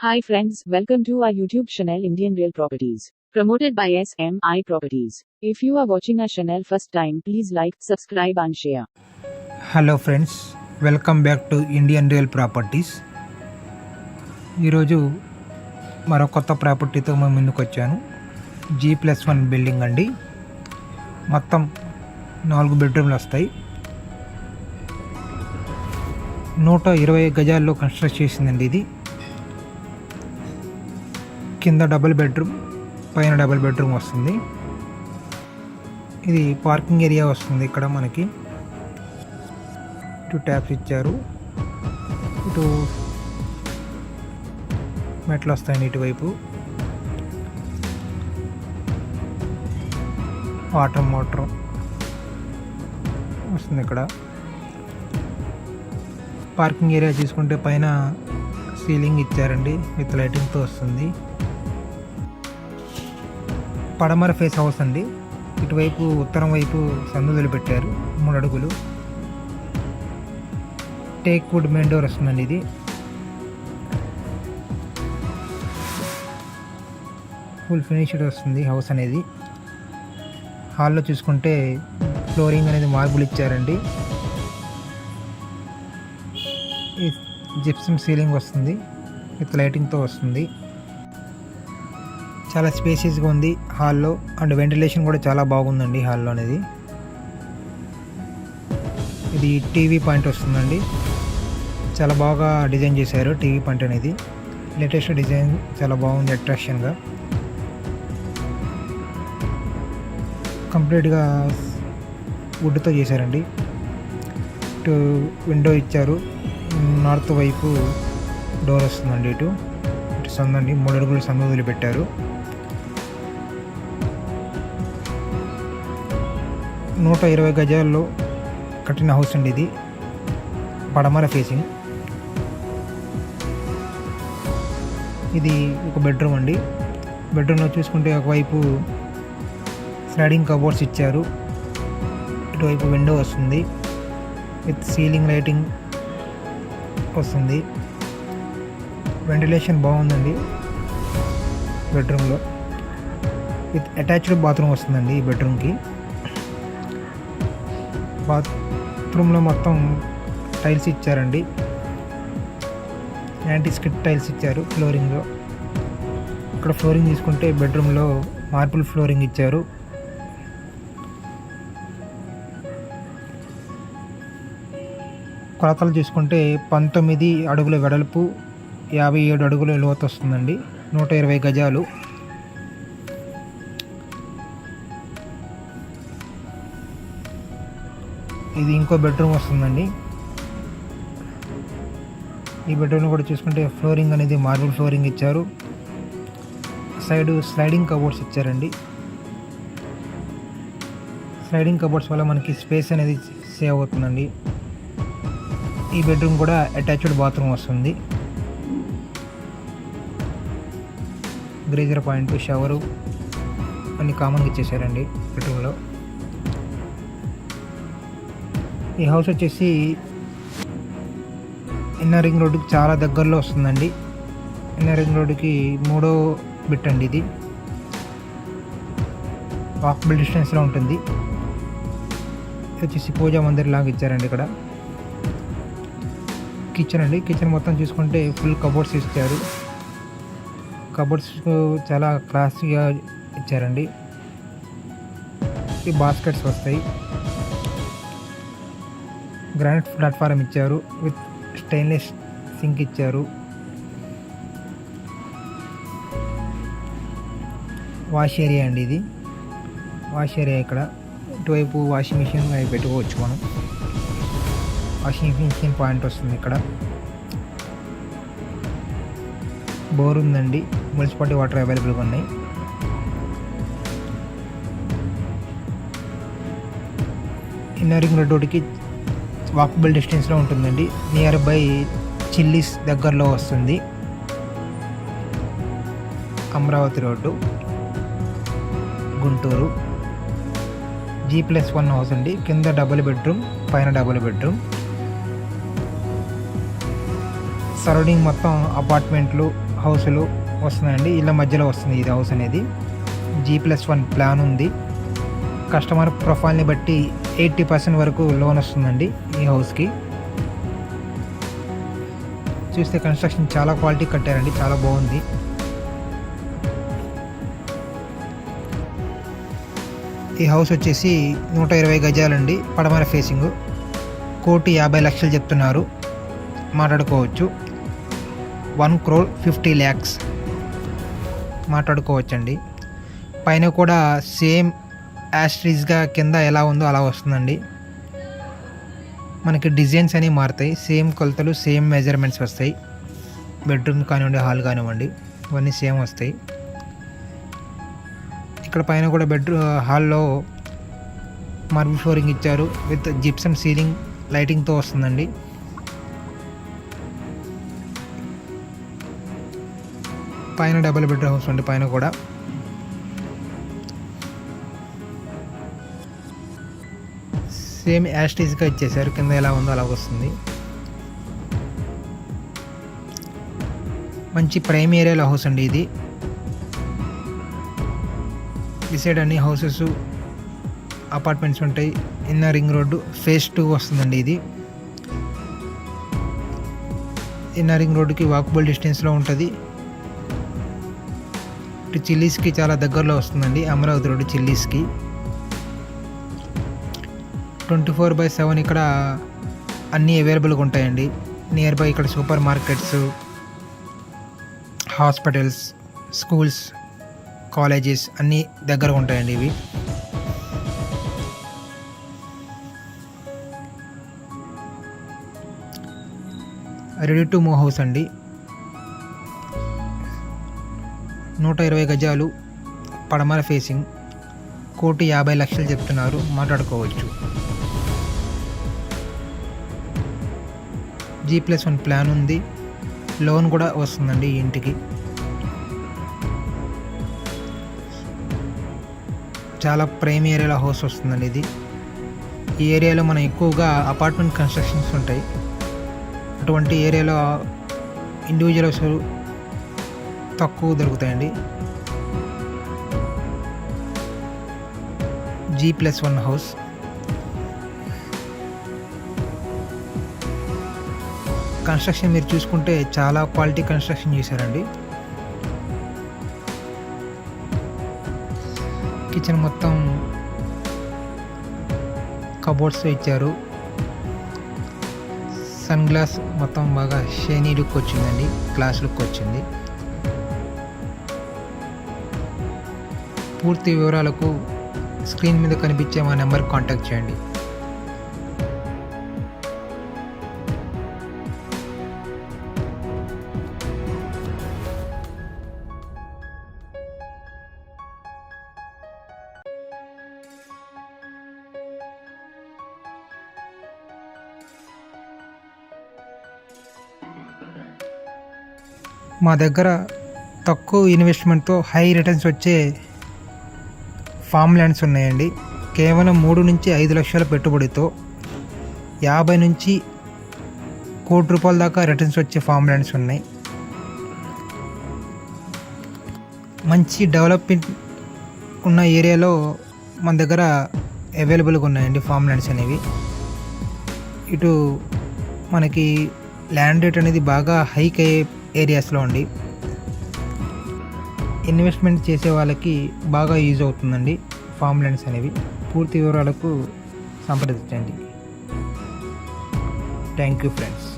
Hi friends, welcome to our YouTube channel Indian Real Properties. Promoted by SMI Properties. If you are watching our channel first time, please like, subscribe and share. Hello friends welcome back to Indian real properties ఈరోజు మరో కొత్త ప్రాపర్టీతో మేము ముందుకు వచ్చాను G plus one building అండి మొత్తం నాలుగు బెడ్రూమ్లు వస్తాయి నూట ఇరవై గజాల్లో కన్స్ట్రక్ట్ చేసిందండి ఇది కింద డబుల్ బెడ్రూమ్ పైన డబుల్ బెడ్రూమ్ వస్తుంది. ఇది పార్కింగ్ ఏరియా వస్తుంది ఇక్కడ మనకి. ఇటు ట్యాప్స్ ఇచ్చారు. ఇటు మెట్లు వస్తాయండి ఇటువైపు. వాటర్ మోటర్ వస్తుంది ఇక్కడ. పార్కింగ్ ఏరియా తీసుకుంటే పైన సీలింగ్ ఇచ్చారండి విత్ లైటింగ్తో వస్తుంది. పడమర ఫేస్ హౌస్ అండి. ఇటువైపు ఉత్తరం వైపు సందులు పెట్టారు. మూడు అడుగులు. టేక్ వుడ్ మెయిన్ డోర్ వస్తుందండి ఇది. ఫుల్ ఫినిష్డ్ వస్తుంది హౌస్ అనేది. హాల్లో చూసుకుంటే ఫ్లోరింగ్ అనేది మార్బుల్ ఇచ్చారండి. జిప్సమ్ సీలింగ్ వస్తుంది. విత్ లైటింగ్తో వస్తుంది. చాలా స్పేసియస్గా ఉంది హాల్లో. అండ్ వెంటిలేషన్ కూడా చాలా బాగుందండి హాల్లో అనేది. ఇది టీవీ పాయింట్ వస్తుందండి. చాలా బాగా డిజైన్ చేశారు టీవీ పాయింట్ అనేది. లేటెస్ట్ డిజైన్ చాలా బాగుంది అట్రాక్షన్గా కంప్లీట్గా వుడ్తో చేశారండి. ఇటు విండో ఇచ్చారు. నార్త్ వైపు డోర్ వస్తుందండి ఇటు. ఇటు సందండి మూడు అడుగులు సందు వదిలిపెట్టారు. నూట ఇరవై గజాల్లో కట్టిన హౌస్ అండి ఇది. పడమర ఫేసింగ్ ఇది ఒక బెడ్రూమ్ అండి. బెడ్రూమ్లో చూసుకుంటే ఒకవైపు స్లైడింగ్ కబోర్డ్స్ ఇచ్చారు. ఇటువైపు విండో వస్తుంది. విత్ సీలింగ్ లైటింగ్ వస్తుంది. వెంటిలేషన్ బాగుందండి బెడ్రూమ్లో విత్ అటాచ్డ్ బాత్రూమ్ వస్తుందండి ఈ బెడ్రూమ్కి బాత్రూంలో మొత్తం టైల్స్ ఇచ్చారండి. యాంటీ స్కిట్ టైల్స్ ఇచ్చారు ఫ్లోరింగ్లో. ఇక్కడ ఫ్లోరింగ్ తీసుకుంటే బెడ్రూమ్లో మార్బుల్ ఫ్లోరింగ్ ఇచ్చారు. కొలతలు చూసుకుంటే పంతొమ్మిది అడుగుల వెడల్పు యాభై ఏడు అడుగుల లోతు వస్తుందండి. నూట ఇరవై గజాలు. ఇది ఇంకో బెడ్రూమ్ వస్తుందండి. ఈ బెడ్రూమ్ కూడా చూసుకుంటే ఫ్లోరింగ్ అనేది మార్బుల్ ఫ్లోరింగ్ ఇచ్చారు. సైడ్ స్లైడింగ్ కబోర్డ్స్ ఇచ్చారండి. స్లైడింగ్ కబోర్డ్స్ వల్ల మనకి స్పేస్ అనేది సేవ్ అవుతుందండి. ఈ బెడ్రూమ్ కూడా అటాచ్డ్ బాత్రూమ్ వస్తుంది. గ్రేజర్ పాయింట్ షవరు అన్ని కామన్గా ఇచ్చేసారండి బెడ్రూమ్లో. ఈ హౌస్ వచ్చేసి ఇన్నర్ రింగ్ రోడ్డుకి చాలా దగ్గరలో వస్తుందండి. ఇన్నర్ రింగ్ రోడ్డుకి మూడో బిట్ అండి ఇది. వాకబుల్ డిస్టెన్స్లో ఉంటుంది. ఇది వచ్చేసి పూజా మందిర్ లాగా ఇచ్చారండి ఇక్కడ. కిచెన్ అండి. కిచెన్ మొత్తం చూసుకుంటే ఫుల్ కబోర్డ్స్ ఇచ్చారు. కబోర్డ్స్ చాలా క్లాస్గా ఇచ్చారండి. ఈ బాస్కెట్స్ వస్తాయి. గ్రానైట్ ప్లాట్ఫారం ఇచ్చారు విత్ స్టెయిన్లెస్ సింక్ ఇచ్చారు. వాష్ ఏరియా అండి ఇది. వాష్ ఏరియా ఇక్కడ. ఇటువైపు వాషింగ్ మిషన్ అవి పెట్టుకోవచ్చు మనం. వాషింగ్ మిషన్ పాయింట్ వస్తుంది ఇక్కడ. బోర్ ఉందండి. మున్సిపాలిటీ వాటర్ అవైలబుల్గా ఉన్నాయి. ఇన్నరింగ్ రోడ్డుకి వాకబుల్ డిస్టెన్స్లో ఉంటుందండి. నియర్ బై చిల్లీస్ దగ్గరలో వస్తుంది. Amaravati road. Guntur. G plus one house అండి. కింద డబుల్ బెడ్రూమ్ పైన డబుల్ బెడ్రూమ్ సరౌండింగ్ మొత్తం అపార్ట్మెంట్లు హౌసులు వస్తున్నాయండి. ఇళ్ళ మధ్యలో వస్తుంది ఇది హౌస్ అనేది. జీ ప్లస్ వన్ ప్లాన్ ఉంది. కస్టమర్ ప్రొఫైల్ని బట్టి ఎయిటీ పర్సెంట్ వరకు లోన్ వస్తుందండి ఈ హౌస్కి. చూస్తే కన్స్ట్రక్షన్ చాలా క్వాలిటీ కట్టారండి చాలా బాగుంది. ఈ హౌస్ వచ్చేసి నూట ఇరవై గజాలండి పడమర ఫేసింగ్. కోటి యాభై లక్షలు చెప్తున్నారు మాట్లాడుకోవచ్చు. వన్ క్రోర్ ఫిఫ్టీ ల్యాక్స్ మాట్లాడుకోవచ్చండి. పైన కూడా సేమ్ యాస్ట్రీస్గా కింద ఎలా ఉందో అలా వస్తుందండి. మనకి డిజైన్స్ అనేవి మారుతాయి. సేమ్ కొలతలు సేమ్ మెజర్మెంట్స్ వస్తాయి. బెడ్రూమ్ కానివ్వండి హాల్ కానివ్వండి ఇవన్నీ సేమ్ వస్తాయి. ఇక్కడ పైన కూడా బెడ్రూమ్ హాల్లో మార్బుల్ ఫ్లోరింగ్ ఇచ్చారు. విత్ జిప్సమ్ సీలింగ్ లైటింగ్తో వస్తుందండి. పైన డబుల్ బెడ్రూమ్ హౌస్ ఉంది పైన కూడా. సేమ్ యాస్టీజ్గా ఇచ్చేసారు కింద ఎలా ఉందో అలా వస్తుంది. మంచి ప్రైమ్ ఏరియాలో హౌస్ అండి ఇది. డిసైడ్ అన్ని హౌసెస్ అపార్ట్మెంట్స్ ఉంటాయి. ఇన్న రింగ్ రోడ్డు ఫేస్ టూ వస్తుందండి ఇది. ఇన్నర్ రింగ్ రోడ్డుకి వాకబుల్ డిస్టెన్స్లో ఉంటుంది. ఇటు చిల్లీస్కి చాలా దగ్గరలో వస్తుందండి. అమరావతి రోడ్డు చిల్లీస్కి. ట్వంటీ ఫోర్ బై సెవెన్ ఇక్కడ అన్నీ అవైలబుల్గా ఉంటాయండి. నియర్ బై ఇక్కడ super markets hospitals schools colleges అన్నీ దగ్గర ఉంటాయండి ఇవి. రెడీ టు మూవ్ హౌస్ అండి. నూట ఇరవై గజాలు పడమర ఫేసింగ్ కోటి యాభై లక్షలు చెప్తున్నారు. మాట్లాడుకోవచ్చు. జీ ప్లస్ వన్ ప్లాన్ ఉంది. లోన్ కూడా వస్తుందండి ఈ ఇంటికి. చాలా ప్రైమ్ ఏరియాలో హౌస్ వస్తుందండి ఇది. ఈ ఏరియాలో మనం ఎక్కువగా అపార్ట్మెంట్ కన్స్ట్రక్షన్స్ ఉంటాయి. అటువంటి ఏరియాలో ఇండివిజువల్ హౌస్ తక్కువ దొరుకుతాయండి. G plus one house construction మీరు చూసుకుంటే చాలా క్వాలిటీ కన్స్ట్రక్షన్ చేశారండి. కిచెన్ మొత్తం కబోర్డ్స్ ఇచ్చారు. సన్ గ్లాస్ మొత్తం బాగా షైనీ లుక్ వచ్చిందండి. గ్లాస్ లుక్ వచ్చింది. పూర్తి వివరాలకు స్క్రీన్ మీద కనిపించే మా నెంబర్ కాంటాక్ట్ చేయండి. మా దగ్గర తక్కువ ఇన్వెస్ట్మెంట్తో హై రిటర్న్స్ వచ్చే ఫామ్ ల్యాండ్స్ ఉన్నాయండి. కేవలం మూడు నుంచి ఐదు లక్షల పెట్టుబడితో యాభై నుంచి కోటి రూపాయల దాకా రిటర్న్స్ వచ్చే ఫామ్ ల్యాండ్స్ ఉన్నాయి. మంచి డెవలప్మెంట్ ఉన్న ఏరియాలో మన దగ్గర అవైలబుల్గా ఉన్నాయండి ఫామ్ ల్యాండ్స్ అనేవి. ఇటు మనకి ల్యాండ్ రేట్ అనేది బాగా హైక్ అయ్యే ఏరియాస్లో ఉండి ఇన్వెస్ట్మెంట్ చేసే వాళ్ళకి బాగా యూజ్ అవుతుందండి ఫామ్ ల్యాండ్స్ అనేవి. పూర్తి వివరాలకు సంప్రదించండి. Thank you friends